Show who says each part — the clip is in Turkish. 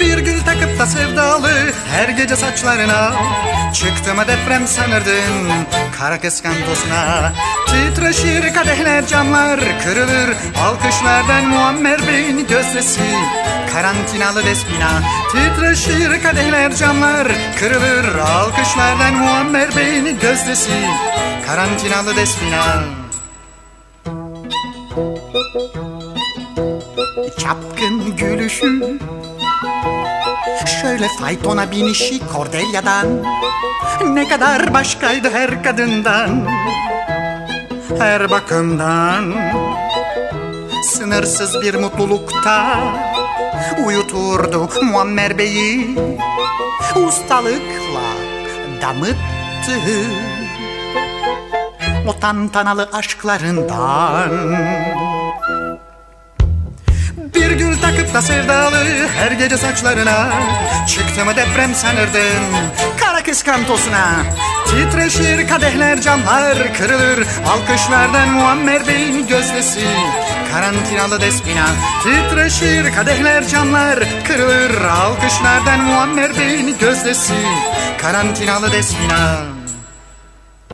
Speaker 1: Bir gül takıp da sevdalı her gece saçlarına. Çıktı mı deprem sanırdın kara kıskantosuna Titreşir kadehler camlar kırılır Alkışlardan Muammer Bey'in gözdesi. Karantinalı despina Titreşir kadehler camlar kırılır Alkışlardan Muammer Bey'in gözdesi. Karantinalı despina Çapkın gülüşü Şöyle faytona binişi Cordelia'dan Ne kadar başkaydı her kadından Her bakımdan. Sınırsız bir mutlulukta Uyuturdu Muammer Bey'i. Ustalıkla damıttı. O tantanalı aşklarından takıp da sevdalı her gece saçlarına. Çıktı mı deprem sanırdın kara kıskantosuna. Titreşir kadehler camlar kırılır. Alkışlardan Muammer Bey'in gözdesi. Karantinalı despina. Titreşir kadehler camlar kırılır. Alkışlardan Muammer Bey'in gözdesi. Karantinalı despina